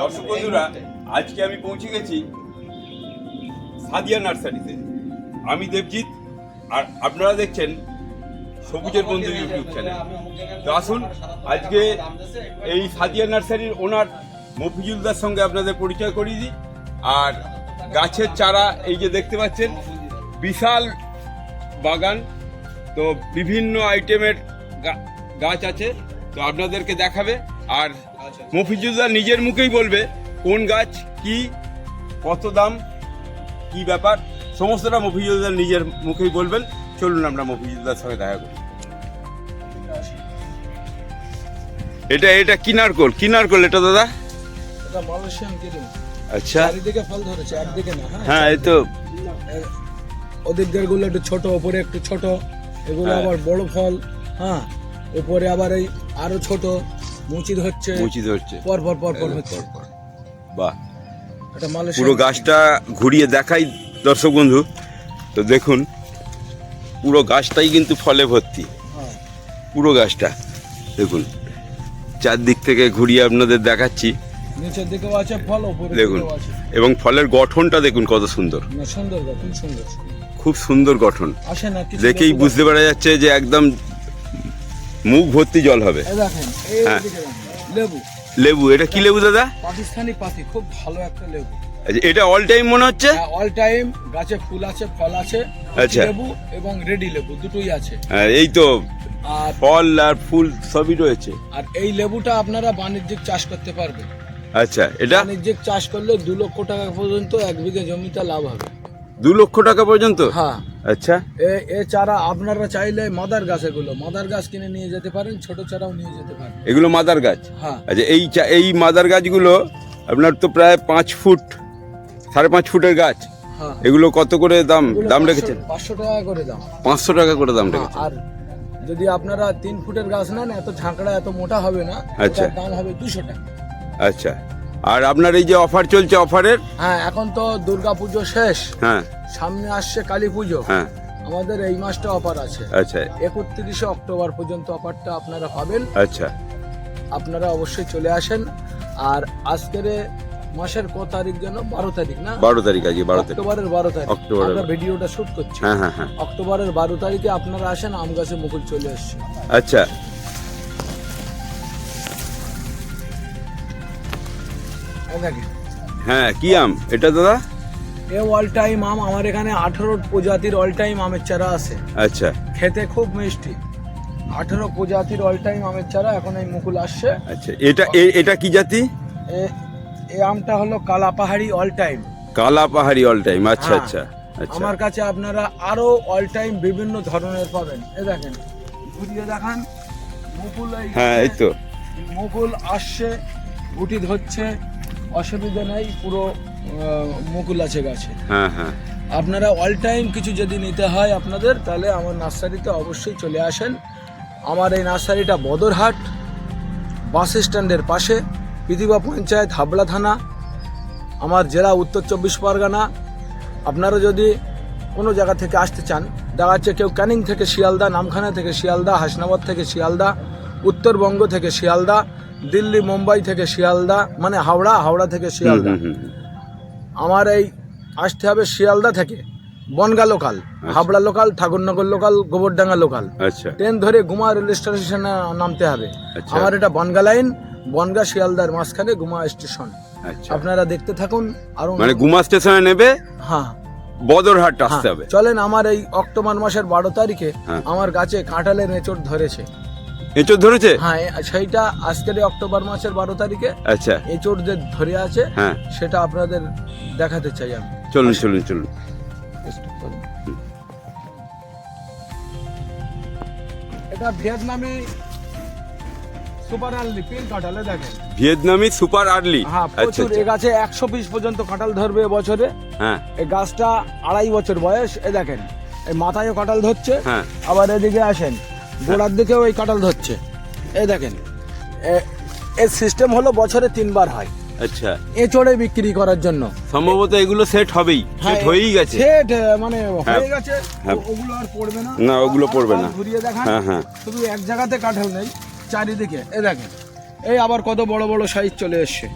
দর্শক বন্ধুরা আজকে আমি পৌঁছে গেছি সাদিয়া নার্সারিতে। আমি দেবজিৎ আর আপনারা দেখছেন সবুজের বন্ধু ইউটিউব চ্যানেল। তো আসুন আজকে এই সাদিয়া নার্সারির ওনার মফিজুলদার সঙ্গে আপনাদের পরিচয় করিয়ে দিই। আর গাছের চারা এই যে দেখতে পাচ্ছেন বিশাল বাগান। তো বিভিন্ন আইটেমের গাছ আছে তো আপনাদেরকে দেখাবে। আর মফিজুলদা নিজের মুখেই বলবে কোন গাছ কি কত দাম কি ব্যাপার সমস্তটা মফিজুলদার নিজের মুখেই বলবেন। চলুন আমরা মফিজুলদার সঙ্গে দেখা করি। এটা এটা কিনার কোল কিনার কোল এটা দাদা? এটা মালয়েশিয়ান কিরিম? আচ্ছা। চারিদিকে ফল ধরেছে একদিকে না হ্যাঁ? হ্যাঁ এই তো। ওদিককারগুলো একটু ছোট ওপরে একটু ছোট এগুলো হ্যাঁ। আবার বড় ফল হ্যাঁ? উপরে আবার এই আরও ছোট। মুচি হচ্ছে মুচি ধরছে পর পর পর পর হচ্ছে। বাহ। এটা পুরো গাছটা ঘুরিয়ে দেখাই দর্শক বন্ধু। তো দেখুন পুরো গাছটাই কিন্তু ফলে ভর্তি। হ্যাঁ, পুরো গাছটা দেখুন। চারদিক থেকে ঘুরিয়ে আপনাদের দেখাচ্ছি। নিচের দিকেও আছে ফল উপরে দেখুন। এবং ফলের গঠনটা দেখুন কত সুন্দর। খুব সুন্দর খুব সুন্দর গঠন। দেখেই বুঝতে পারা যাচ্ছে যে একদম মুখ ভর্তি জল হবে। হ্যাঁ। লেবু। লেবু এটা কি লেবু দাদা? পাকিস্তানি পাতি খুব ভালো একটা লেবু। আচ্ছা, এটা অল টাইম মনে হচ্ছে? অল টাইম গাছে ফুল আছে ফল আছে আচ্ছা। লেবু এবং রেডি লেবু দুটোই আছে। হ্যাঁ, এই তো আর ফল আর ফুল সবই রয়েছে। আর এই লেবুটা আপনারা বাণিজ্যিক চাষ করতে পারবেন। আচ্ছা এটা? বাণিজ্যিক চাষ করলে দু লক্ষ টাকা পর্যন্ত এক বিঘে জমিতে লাভ হবে। দু লক্ষ টাকা পর্যন্ত? হ্যাঁ। আচ্ছা। এ চারা আপনারা চাইলে মাদার গাছ এগুলো মাদার গাছ কিনে নিয়ে যেতে পারেন ছোট চারাও নিয়ে যেতে পারেন। এগুলো মাদার গাছ? হ্যাঁ। আচ্ছা এই এই মাদার গাছগুলো আপনার তো প্রায় পাঁচ ফুট সাড়ে পাঁচ ফুটের গাছ। হ্যাঁ। এগুলো কত করে দাম দাম রেখেছেন? পাঁচশো টাকা করে দাম। পাঁচশো টাকা করে দাম হ্যাঁ, রেখেছেন। আর যদি আপনারা তিন ফুটের গাছ নেন এত ঝাঁকড়া এত মোটা হবে না আচ্ছা। দাম হবে দুশো টাকা। আচ্ছা। আর আপনার এই যে অফার চলছে অফারের হ্যাঁ এখন তো দুর্গা পুজো শেষ। হ্যাঁ। সামনে আসছে কালী পুজো। হ্যাঁ। আমাদের এই মাসটা অফার আছে। আচ্ছা। একত্রিশে অক্টোবর পর্যন্ত অফারটা আপনারা পাবেন। আচ্ছা। আপনারা অবশ্যই চলে আসেন। আর আজকের মাসের ক তারিখ যেন? বারো তারিখ না? বারো তারিখ আজকে বারো তারিখ। অক্টোবরের বারো তারিখ। অক্টোবরের আমরা ভিডিওটা শুট করছি। হ্যাঁ হ্যাঁ হ্যাঁ। অক্টোবরের বারো তারিখে আপনারা আসেন আম গাছে মুকুল চলে আসছে আচ্ছা। হ্যাঁ কি আম? এটা দাদা? এ অল টাইম আম। আমার এখানে আঠারো প্রজাতির অল টাইম আমের চারা আছে। আচ্ছা। খেতে খুব মিষ্টি। আঠারো প্রজাতির অল টাইম আমের চারা এখন এই মুকুল আসছে। আচ্ছা এটা এটা কি জাতি? এ- এই আমটা হলো কালা পাহাড়ি অল টাইম কালা পাহাড়ি অল টাইম আচ্ছা হ্যাঁ। আচ্ছা আচ্ছা। আমার কাছে আপনারা আরও অল টাইম বিভিন্ন ধরনের পাবেন। এ দেখেন ঘুরিয়ে দেখান। মুকুল হ্যাঁ এই তো। মুকুল আসছে গুটি ধরছে। অসুবিধা নেই পুরো মুকুল আছে গাছে। হ্যাঁ হ্যাঁ। আপনারা অল টাইম কিছু যদি নিতে হয় আপনাদের তাহলে আমার নার্সারিতে অবশ্যই চলে আসেন। আমার এই নার্সারিটা বদরহাট বাস স্ট্যান্ডের পাশে পৃথিবা পঞ্চায়েত হাবলা থানা আমার জেলা উত্তর চব্বিশ পরগনা। আপনারা যদি কোনো জায়গা থেকে আসতে চান দেখা যাচ্ছে কেউ ক্যানিং থেকে শিয়ালদা নামখানা থেকে শিয়ালদা হাসনাবাদ থেকে শিয়ালদা উত্তরবঙ্গ থেকে শিয়ালদা দিল্লি মুম্বাই থেকে শিয়ালদা মানে হাওড়া হাওড়া থেকে শিয়ালদা। আমার এই আসতে হবে শিয়ালদা থেকে Bangaon local Habra local Thakurnagar local Gobardanga local আচ্ছা। ট্রেন ধরে গুমা রেল স্টেশনে নামতে হবে। আচ্ছা। আমার এটা বনগা লাইন বনগা শিয়ালদার মাঝখানে গুমা স্টেশন। আচ্ছা। আপনারা দেখতে থাকুন আরও মানে গুমা স্টেশনে নেবে হ্যাঁ। বদরহাট আসতে হ্যাঁ, হবে। চলেন আমার এই অক্টোবর মাসের বারো তারিখে হ্যাঁ। আমার গাছে কাঁঠালের এঁচড় ধরেছে। এঁচড় ধরেছে? হ্যাঁ সেইটা আজকের অক্টোবর মাসের বারো তারিখে। আচ্ছা। এঁচড় যে ধরে আছে হ্যাঁ। সেটা আপনাদের দেখাতে চাই আমি। চলুন চলুন চলুন। এটা ভিয়েতনামি সুপার আনলি পিল কাঁঠালে দেখেন। ভিয়েতনামি সুপার আর্লি। হ্যাঁ আচ্ছা প্রচুর। এ আচ্ছা গাছে একশো পিস পর্যন্ত কাঁঠাল ধরবে বছরে। হ্যাঁ। এই গাছটা আড়াই বছর বয়স এ দেখেন। এই মাথায়ও কাঁঠাল ধরছে। হ্যাঁ। আবার এদিকে আসেন। গোড়ার দিকেও এই কাঁঠাল ধরছে। এই দেখেন এর সিস্টেম হলো বছরে তিনবার হয়। আচ্ছা। এঁচড়ে বিক্রি করার জন্য। সম্ভবত এগুলো সেট হবেই। সেট হয়েই গেছে। সেট মানে হ্যাঁ। হয়ে গেছে। হ্যাঁ। ওগুলো আর পড়বে না। না, ওগুলো পড়বে না। ঘুরিয়ে দেখান। হ্যাঁ, হ্যাঁ। শুধু এক জায়গাতে কাঁঠাল নেই চারিদিকে। এ দেখেন এই আবার কত বড় বড় সাইজ চলে এসছে।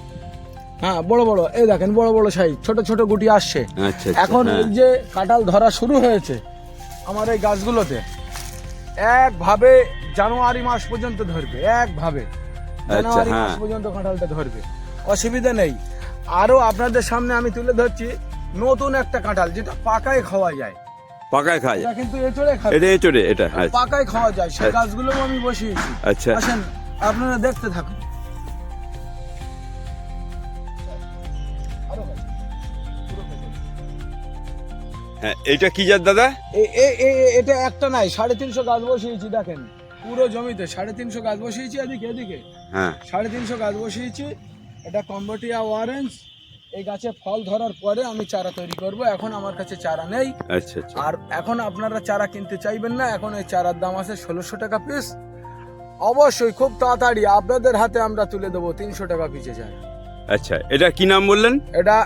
হ্যাঁ বড় বড় এই দেখেন বড় বড় সাইজ ছোট ছোট গুটি আসছে। আচ্ছা আচ্ছা, এখন হ্যাঁ। যে কাঁঠাল ধরা শুরু হয়েছে আমার এই গাছগুলোতে একভাবে জানুয়ারি মাস পর্যন্ত ধরবে একভাবে। জানুয়ারি মাস হ্যাঁ। পর্যন্ত কাঁঠালটা ধরবে। অসুবিধা নেই। আরও আপনাদের সামনে আমি তুলে ধরছি নতুন একটা কাঁঠাল যেটা পাকায় খাওয়া যায়। পাকায় খাওয়া যায়? কিন্তু এচড়ে খাবে। এটা এচড়ে এটা হ্যাঁ। পাকায় খাওয়া যায়। সেই গাছগুলো গাছগুলোও আমি বসিয়েছি। আচ্ছা। আসেন আপনারা দেখতে থাকুন। হ্যাঁ এটা কি জাত দাদা? এটা একটা নাই সাড়ে তিনশো গাছ বসিয়েছি দেখেন। পুরো জমিতে সাড়ে তিনশো গাছ বসিয়েছি এদিকে এদিকে। হ্যাঁ। সাড়ে তিনশো গাছ বসিয়েছি এটা কম্বোটিয়া অরেঞ্জ এই গাছে ফল ধরার পরে আমি চারা তৈরি করব এখন আমার কাছে চারা নেই। আচ্ছা আচ্ছা। আর এখন আপনারা চারা কিনতে চাইবেন না এখন এই চারার দাম আছে ষোলোশো টাকা পিস অবশ্যই খুব তাড়াতাড়ি আপনাদের হাতে আমরা তুলে দেবো তিনশো টাকা পিসে চারা আচ্ছা এটা কি নাম বললেন? এটা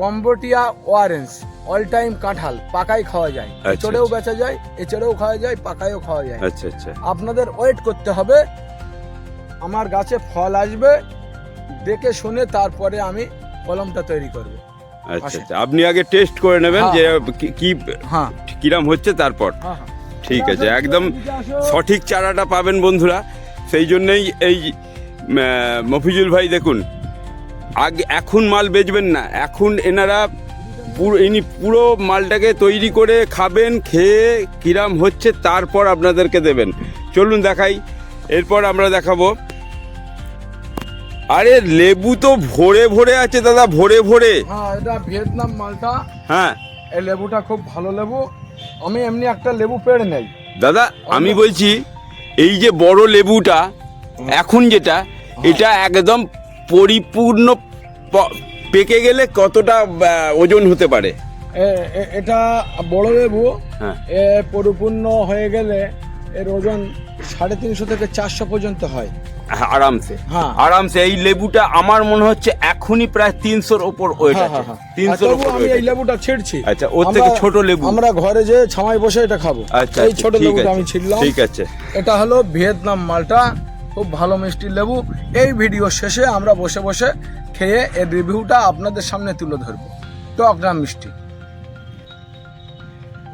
কম্বোটিয়া অরেঞ্জ অল টাইম কাঁঠাল পাকাই খাওয়া যায়। আচ্ছা, এচড়েও আচ্ছা। বেচা যায় এচড়েও খাওয়া যায় পাকায়ও খাওয়া যায়। আচ্ছা আচ্ছা। আপনাদের ওয়েট করতে হবে। আমার গাছে ফল আসবে দেখে শুনে তারপরে আমি কলমটা তৈরি করব। আচ্ছা আচ্ছা। আপনি আগে টেস্ট করে নেবেন হ্যাঁ, যে কি- কি হ্যাঁ। কিরাম হচ্ছে তারপর। হ্যাঁ হ্যাঁ। ঠিক আছে একদম সঠিক চারাটা পাবেন বন্ধুরা। সেই জন্যই এই মফিজুল ভাই দেখুন আগে এখন মাল বেচবেন না এখন এনারা পুরো ইনি পুরো মালটাকে তৈরি করে খাবেন খেয়ে কিরাম হচ্ছে তারপর আপনাদেরকে দেবেন। চলুন দেখাই এরপর আমরা দেখাবো। আরে লেবু তো ভরে ভরে আছে দাদা ভরে ভরে। হ্যাঁ এটা ভিয়েতনাম মালটা। হ্যাঁ। এই লেবুটা খুব ভালো লেবু। আমি এমনি একটা লেবু পেড়ে নেই। দাদা আমি বলছি এই যে বড় লেবুটা এখন যেটা এটা একদম পরিপূর্ণ পেকে গেলে কতটা ওজন হতে পারে? এটা বড় লেবু হ্যাঁ। পরিপূর্ণ হয়ে গেলে এর ওজন সাড়ে তিনশো থেকে চারশো পর্যন্ত হয়। হ্যাঁ, আরামসে। হ্যাঁ। আরামসে এই লেবুটা আমার মনে হচ্ছে এখনই প্রায় তিনশোর ওপর ওয়েট আছে। তিনশোর ওপর আমি এই লেবুটা ছিঁড়ছি। আচ্ছা, ওর থেকে ছোট লেবু। আমরা ঘরে যে ছামাই বসে এটা খাব। আচ্ছা এই আচ্ছা, ছোট ঠিক লেবুটা আমি ছিললাম ঠিক আছে। এটা হলো ভিয়েতনাম মালটা। খুব ভালো মিষ্টি লেবু। এই ভিডিও শেষে আমরা বসে বসে খেয়ে এর রিভিউটা আপনাদের সামনে তুলে ধরবো। টক না মিষ্টি।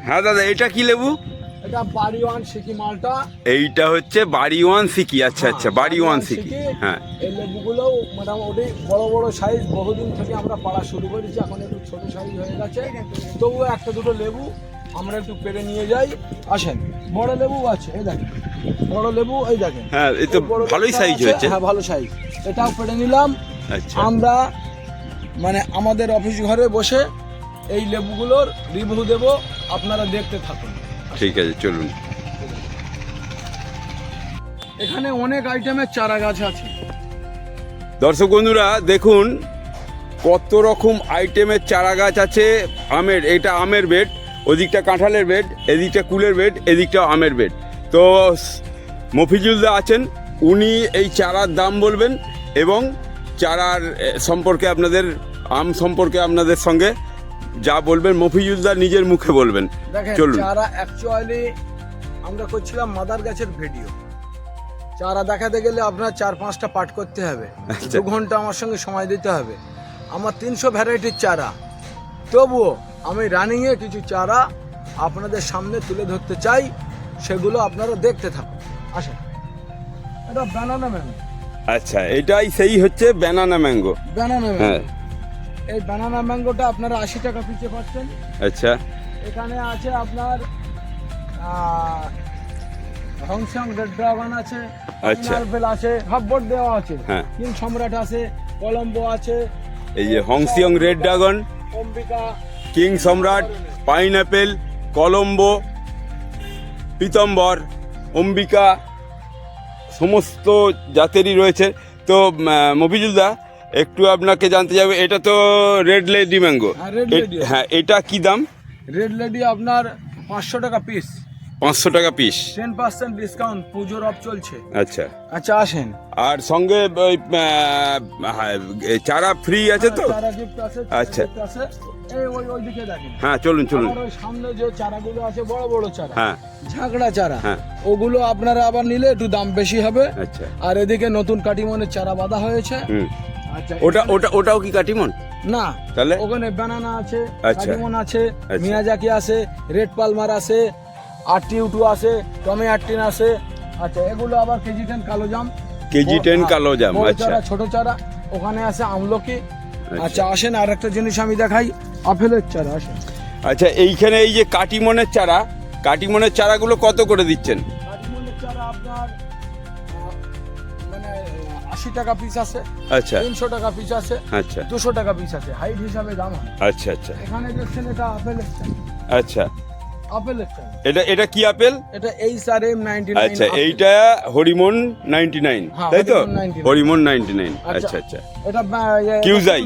হ্যাঁ দাদা এটা কি লেবু? এটা বাড়িওয়ান সিকি মালটা। এইটা হচ্ছে বাড়ি ওয়ান সিকি আচ্ছা আচ্ছা হ্যাঁ, বাড়ি ওয়ান সিকি হ্যাঁ। এই লেবুগুলো মোটামুটি বড় বড় সাইজ বহুদিন থেকে আমরা পাড়া শুরু করেছি এখন একটু ছোট সাইজ হয়ে গেছে। তবুও একটা দুটো লেবু আমরা একটু পেরে নিয়ে যাই। আসেন বড় লেবু আছে এই দেখেন। বড় লেবু এই দেখেন। হ্যাঁ এই তো বড় ভালোই সাইজ হয়েছে। হ্যাঁ ভালো সাইজ এটাও পেরে নিলাম। আমরা মানে আমাদের অফিস ঘরে বসে এই লেবুগুলোর রিভিউ দেব আপনারা দেখতে থাকুন। ঠিক আছে চলুন। এখানে অনেক আইটেমের চারা গাছ আছে। দর্শক বন্ধুরা দেখুন কত রকম আইটেমের চারা গাছ আছে। আমের এটা আমের বেড ওদিকটা কাঁঠালের বেড এদিকটা কুলের বেড এদিকটা আমের বেড। তো মফিজুলদা আছেন উনি এই চারার দাম বলবেন এবং চারার সম্পর্কে আপনাদের আম সম্পর্কে আপনাদের সঙ্গে যা বলবেন মফিজুলদা নিজের মুখে বলবেন। চলুন। চারা অ্যাকচুয়ালি আমরা করছিলাম মাদার গাছের ভিডিও চারা দেখাতে গেলে আপনার চার পাঁচটা পাঠ করতে হবে। আচ্ছা। দু ঘণ্টা আমার সঙ্গে সময় দিতে হবে। আমার তিনশো ভ্যারাইটির চারা। তবুও আমি রানিংয়ে কিছু চারা আপনাদের সামনে তুলে ধরতে চাই। সেগুলো আপনারা দেখতে থাকুন। আসেন। এটা ব্যানানা ম্যাঙ্গো আচ্ছা এটাই সেই হচ্ছে ব্যানানা ম্যাঙ্গো ব্যানানা হ্যাঁ। ম্যাঙ্গো এই ব্যানানা ম্যাঙ্গোটা আপনারা আশি টাকা পিছিয়ে পাচ্ছেন। আচ্ছা। এখানে আছে আপনার হংসং রেড ড্রাগন আছে আচ্ছা। নারকেল আছে হাফ বোর্ড দেওয়া আছে হ্যাঁ। কিং সম্রাট আছে কলম্বো আছে এই যে হংসিয়ং red dragon Ambika king Samrat pineapple Colombo Pitambar Ambika সমস্ত জাতেরই রয়েছে। তো মফিজুলদা একটু আপনাকে জানতে যাবে এটা তো রেড লেডি ম্যাঙ্গো। হ্যাঁ, হ্যাঁ এটা কি দাম? রেড লেডি আপনার পাঁচশো টাকা পিস পাঁচশো টাকা পিস টেন পার্সেন্ট ডিসকাউন্ট পুজোর অফ চলছে। আচ্ছা। আচ্ছা আসেন। আর সঙ্গে ওই আহ, হ্যাঁ, চারা ফ্রি আছে তো? চারা আছে আচ্ছা। gift আছে। এই ওই ওই দিকে দেখেন। হ্যাঁ চলুন চলুন। আমার ওই সামনে যে চারাগুলো আছে বড় বড় চারা। হ্যাঁ। ঝাঁকড়া চারা। হ্যাঁ। ওগুলো আপনারা আবার নিলে একটু দাম বেশি হবে। আচ্ছা। আর এদিকে নতুন কাটিমনের চারা বাঁধা হয়েছে। হুম। আচ্ছা ওটা ওটা ওটাও কি কাটিমন? না। তাহলে? ওখানে বানানা আছে আচ্ছা। কাটিমন আছে আচ্ছা। মিয়াজাকি আছে রেড পালমার আছে আরটি উটু আছে টমি আরটিন আছে। আচ্ছা এগুলো আবার কেজি টেন কালো জাম। কেজি টেন হ্যাঁ, কালো জাম আচ্ছা। ছোট চারা ওখানে আছে আমলকি। আচ্ছা। আসেন আর একটা জিনিস আমি দেখাই আপেলের চারা আসেন। আচ্ছা এইখানে এই যে কাটিমনের চারা কাটিমনের চারাগুলো কত করে দিচ্ছেন? কাটিমনের চারা আপনার মানে আশি টাকা পিস আছে আচ্ছা। তিনশো টাকা পিস আছে আচ্ছা। দুশো টাকা পিস আছে হাইট হিসাবে দাম হয়। আচ্ছা আচ্ছা। এখানে দেখছেন এটা আপেলের চারা। আচ্ছা। এটা এটা কি আপেল? এটা এইচ আর এম আচ্ছা এইটা হরিমন নাইনটি নাইন হ্যাঁ, তাই তো? হরিমন 99 নাইনটি নাইন আচ্ছা। আচ্ছা আচ্ছা। এটা এটা কিউজাই।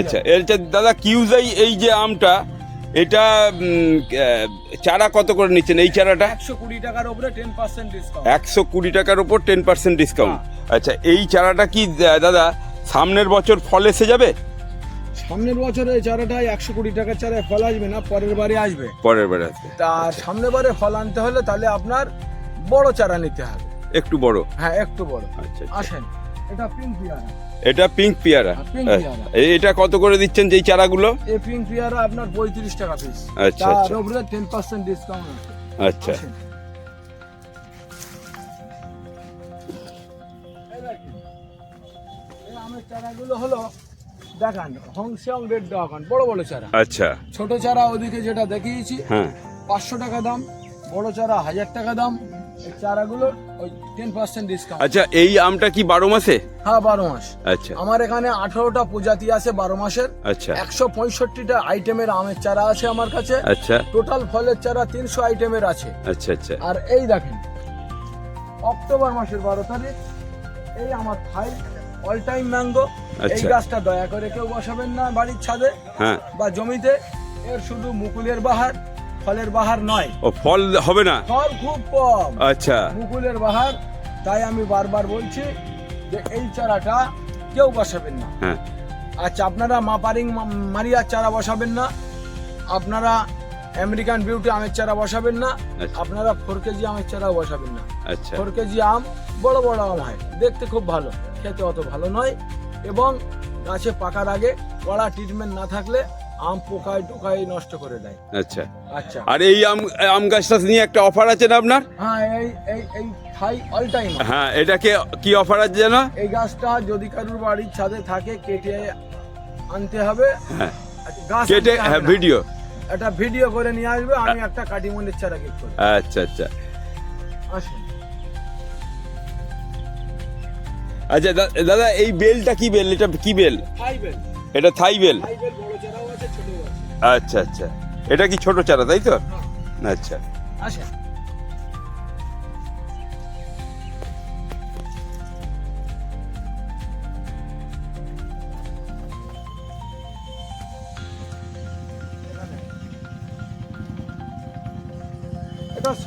আচ্ছা এটা দাদা কিউজাই এই যে আমটা এটা চারা কত করে নিচ্ছেন এই চারাটা? একশো কুড়ি টাকার উপরে টেন পার্সেন্ট ডিসকাউন্ট একশো কুড়ি টাকার উপর টেন পার্সেন্ট ডিসকাউন্ট। আচ্ছা এই চারাটা কি দাদা সামনের বছর ফল এসে যাবে? সামনের বছরে চারাটায় একশো কুড়ি টাকার চারায় ফল আসবে না পরের বারে আসবে। পরের বারে আসবে। তার সামনের বারে ফল আনতে হলে তাহলে আপনার বড় চারা নিতে হবে। একটু বড়? হ্যাঁ একটু বড়। আচ্ছা আচ্ছা। আসেন। এটা পিঙ্ক পিয়ারা। এটা পিঙ্ক পেয়ারা? হ্যাঁ। এ- এটা কত করে দিচ্ছেন যেই চারাগুলো? এই পিঙ্ক পিয়ারা আপনার পঁয়ত্রিশ টাকা পিস আচ্ছা, তার আচ্ছা। উপরে টেন পার্সেন্ট ডিসকাউন্ট আচ্ছা। আমের চারাগুলো হলো দেখান হংসং রেড ড্রাগন বড় বড় চারা। আচ্ছা। ছোট চারা ওদিকে যেটা দেখিয়েছি হ্যাঁ। পাঁচশো টাকা দাম বড় চারা হাজার টাকা দাম এই চারাগুলো ওই টেন পার্সেন্ট ডিসকাউন্ট আচ্ছা এই আমটা কি বারো মাসে? হ্যাঁ বারো মাস। আচ্ছা। আমার এখানে আঠারোটা প্রজাতি আছে বারো মাসের। আচ্ছা। একশো পঁয়ষট্টিটা আইটেমের আমের চারা আছে আমার কাছে। আচ্ছা। টোটাল ফলের চারা তিনশো আইটেমের আছে। আচ্ছা আচ্ছা। আর এই দেখেন অক্টোবর মাসের বারো তারিখ এই আমার থাই অল টাইম ম্যাঙ্গো এই আচ্ছা। গাছটা দয়া করে কেউ বসাবেন না বাড়ির ছাদে হ্যাঁ। বা জমিতে। এর শুধু মুকুলের বাহার ফলের বাহার নয়। ও ফল হবে না? ফল খুব কম। আচ্ছা। মুকুলের বাহার তাই আমি বারবার বলছি যে এই চারাটা কেউ বসাবেন না। হ্যাঁ। আচ্ছা আপনারা মাপারিং মা- মারিয়ার চারা বসাবেন না। আপনারা আমেরিকান বিউটি আমের চারা বসাবেন না আচ্ছা। আপনারা ফোর কেজি আমের চারাও বসাবেন না। আচ্ছা। ফোর কেজি আম বড় বড় আম হয় দেখতে খুব ভালো খেতে অত ভালো নয়। এবং গাছে পাকার আগে কড়া ট্রিটমেন্ট না থাকলে আম পোকায় টোকায় নষ্ট করে দেয়। আচ্ছা। আচ্ছা। আর এই আম আম গাছটা নিয়ে একটা অফার আছে না আপনার? হ্যাঁ এই এই এই খাই অল টাইম হ্যাঁ এটাকে কি অফার আছে যেন? এই গাছটা যদি কারুর বাড়ির ছাদে থাকে কেটে আনতে হবে। হ্যাঁ। আচ্ছা, গাছ কেটে হ্যাঁ ভিডিও একটা ভিডিও করে নিয়ে আসবে আমি একটা কাটিমন্দির চারা গিফট করব আচ্ছা আচ্ছা। আসেন। আচ্ছা দাদা এই বেলটা কি বেল? এটা কি বেল? এটা থাই বেল। খাইবেন বড় চারাও আছে ছোটও আছে। আচ্ছা আচ্ছা। এটা কি ছোট চারা তাই তো? আচ্ছা। আচ্ছা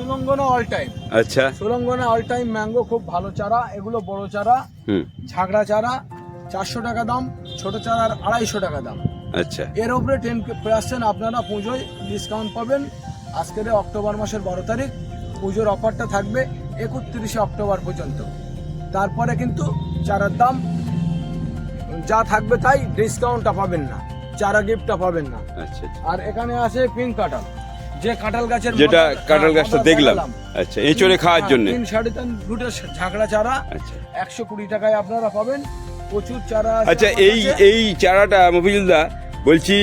সুলঙ্গনা অল টাইম আচ্ছা। সুলঙ্গনা অল টাইম ম্যাঙ্গো খুব ভালো চারা এগুলো বড় চারা হুম। ঝাগড়া চারা চারশো টাকা দাম ছোট চারার আড়াইশো টাকা দাম। আচ্ছা। এর উপরে টেন পার্সেন্ট আপনারা পুজোয় ডিসকাউন্ট পাবেন। আজকের অক্টোবর মাসের বারো তারিখ পুজোর অফারটা থাকবে একত্রিশে অক্টোবর পর্যন্ত। তারপরে কিন্তু চারার দাম যা থাকবে তাই ডিসকাউন্টটা পাবেন না চারা গিফটটা পাবেন না। আচ্ছা আচ্ছা। আর এখানে আছে পিঙ্ক কাঁঠাল যে কাঁঠাল গাছের যেটা কাঁঠাল গাছটা দেখলাম। আচ্ছা এঁচড়ে খাওয়ার হ্যাঁ, জন্য। তিন সাড়ে তিন ফুটের ঝাঁকড়া চারা। আচ্ছা। একশো কুড়ি টাকায় আপনারা পাবেন। প্রচুর চারা আচ্ছা এই এই চারাটা মফিজুলদা বলছি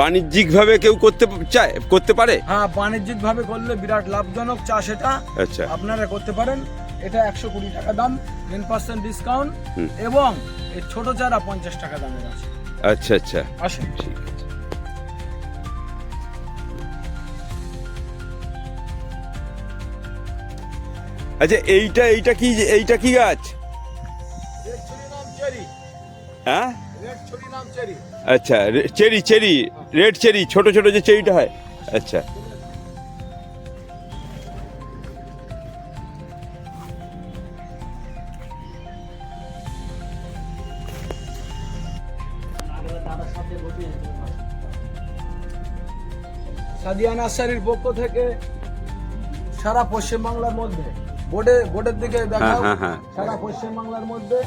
বাণিজ্যিক ভাবে কেউ করতে চায় করতে পারে? হ্যাঁ বাণিজ্যিক ভাবে করলে বিরাট লাভজনক চাষ এটা। আচ্ছা। আপনারা করতে পারেন। এটা একশো কুড়ি টাকা দাম টেন পার্সেন্ট ডিসকাউন্ট এবং এই ছোট চারা পঞ্চাশ টাকা দামের আছে। আচ্ছা আচ্ছা। আসেন। ঠিক আছে। আচ্ছা এইটা এইটা কি এইটা কি গাছ? হ্যাঁ? আচ্ছা চেরি চেরি, রেড চেরি, ছোট ছোট যে চেরিটা হয়। আচ্ছা। সাদিয়া নার্সারির পক্ষ থেকে সারা পশ্চিমবাংলার মধ্যে বোর্ডে বোর্ডের দিকে দেখাও হ্যাঁ, হ্যাঁ। সারা পশ্চিমবাংলার মধ্যে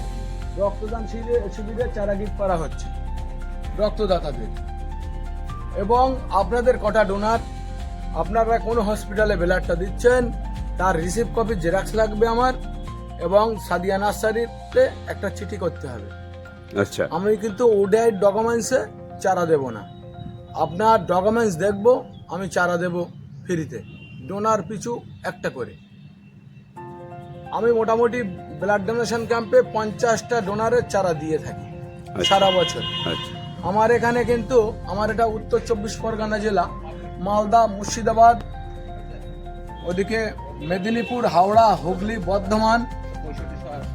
রক্তদান শিবিরে শিবিরে চারা গিফট করা হচ্ছে রক্তদাতাদের। এবং আপনাদের কটা ডোনার আপনারা কোন হসপিটালে ব্লাডটা দিচ্ছেন তার রিসিভ কপি জেরক্স লাগবে আমার এবং সাদিয়া নার্সারিতে একটা চিঠি করতে হবে। আচ্ছা। আমি কিন্তু ওডাইট ডকুমেন্টসে চারা দেব না। আপনার ডকুমেন্টস দেখব আমি চারা দেব ফ্রিতে। ডোনার পিছু একটা করে। আমি মোটামুটি ব্লাড ডোনেশন ক্যাম্পে পঞ্চাশটা ডোনারের চারা দিয়ে থাকি সারা বছর। আচ্ছা। আমার এখানে কিন্তু আমার এটা উত্তর চব্বিশ পরগনা জেলা মালদা মুর্শিদাবাদ ওদিকে মেদিনীপুর হাওড়া হুগলি বর্ধমান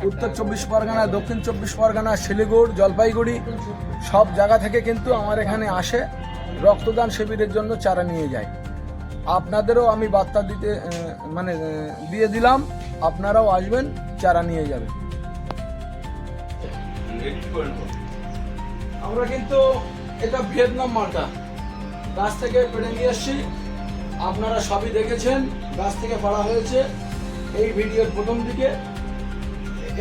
উত্তর চব্বিশ পরগনা দক্ষিণ চব্বিশ পরগনা শিলিগুড় জলপাইগুড়ি সব জায়গা থেকে কিন্তু আমার এখানে আসে রক্তদান শিবিরের জন্য চারা নিয়ে যায়। আপনাদেরও আমি বার্তা দিতে মানে দিয়ে দিলাম। আপনারাও আসবেন চারা নিয়ে যাবেন। আমরা কিন্তু এটা ভিয়েতনাম মালটা। গাছ থেকে পেড়ে নিয়ে এসছি। আপনারা সবই দেখেছেন গাছ থেকে পাড়া হয়েছে। এই ভিডিওর প্রথম দিকে।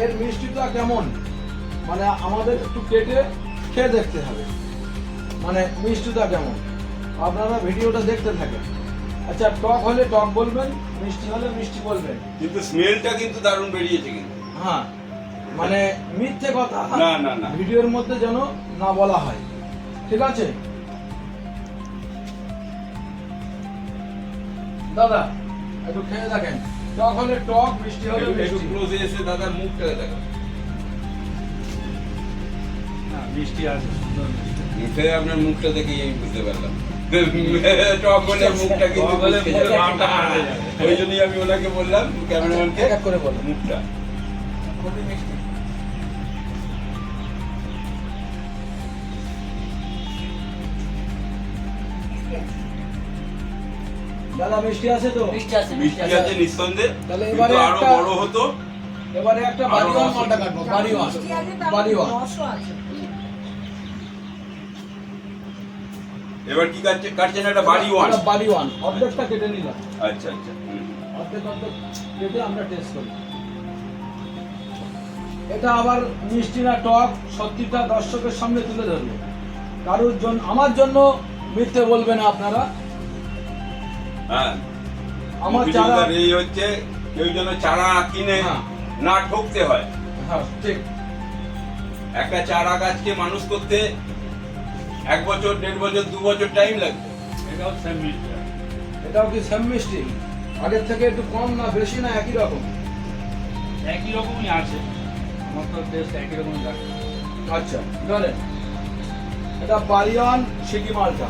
এর মিষ্টিটা কেমন? মানে আমাদের একটু কেটে খেয়ে দেখতে হবে। মানে মিষ্টিটা কেমন? আপনারা ভিডিওটা দেখতে থাকেন। আচ্ছা টক হলে টক বলবেন মিষ্টি হলে মিষ্টি বলবেন। কিন্তু স্মেলটা কিন্তু দারুণ বেরিয়েছে কিন্তু। হ্যাঁ মানে মিথ্যে কথা। না, না, না। ভিডিওর মধ্যে যেন না বলা হয়। ঠিক আছে? দাদা একটু খেয়ে দেখেন। টক হলে টক মিষ্টি হলে একটু- ক্লোজে এসে দাদার মুখটা দেখো। মিষ্টি আছে মুখে আপনার মুখটা দেখে বুঝতে পারলাম। মুখটা কিন্তু। ওই জন্যই আমি ওনাকে বললাম ক্যামেরাম্যানকে করে বলো। মুখটা। দাদা মিষ্টি আছে তো? মিষ্টি আছে মিষ্টি আছে। নিঃসন্দেহে তাহলে এবারে আরও একটা- বড় হতো। এবারে একটা বাড়িওয়ান মালটা কাটবো বাড়িওয়ান বাড়িওয়ান এবার কি কাটছে? কাটছেন একটা বাড়ি ওয়ান একটা বাড়িওয়ান অর্ধেকটা কেটে নিলাম। আচ্ছা আচ্ছা অর্ধেক অর্ধেক কেটে আমরা টেস্ট করি। এটা আবার মিষ্টি না টক সত্যিটা দর্শকের সামনে তুলে ধরবো কারোর জন্য আমার জন্য মিথ্যে বলবে না আপনারা। হ্যাঁ। আমার আমার চারা এই হচ্ছে কেউ যেন চারা কিনে হ্যাঁ। না ঠকতে হয়। হ্যাঁ ঠিক। একটা চারা গাছকে মানুষ করতে এক বছর দেড় বছর দু বছর টাইম লাগবে। এটাও সেম মিষ্টি। এটাও কি সেম মিষ্টি? আগের থেকে একটু কম না বেশি না একই রকম? একই রকমই আছে। আমার তো টেস্ট একই রকম লাগে আচ্ছা ধরেন এটা বাড়িওয়ান সিকি মালটা।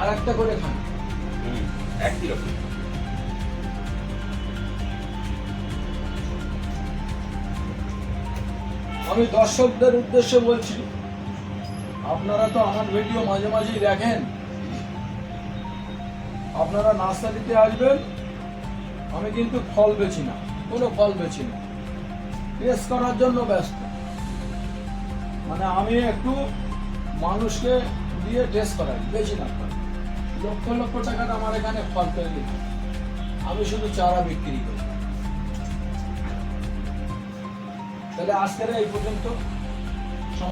আর একটা করে খান। একই রকম। আমি দর্শকদের উদ্দেশ্যে বলছি, আপনারা তো আমার ভিডিও মাঝে মাঝেই দেখেন। আপনারা নার্সারিতে আসবেন, আমি কিন্তু ফল বেছি না, কোনো ফল বেছি না। টেস্ট করার জন্য ব্যস্ত। মানে আমি একটু মানুষকে দিয়ে টেস্ট করাই, বেশি না লক্ষ লক্ষ টাকার আমার এখানে ফল তৈরি। আমি শুধু চারা বিক্রি করি। তাহলে আজকের এই পর্যন্ত।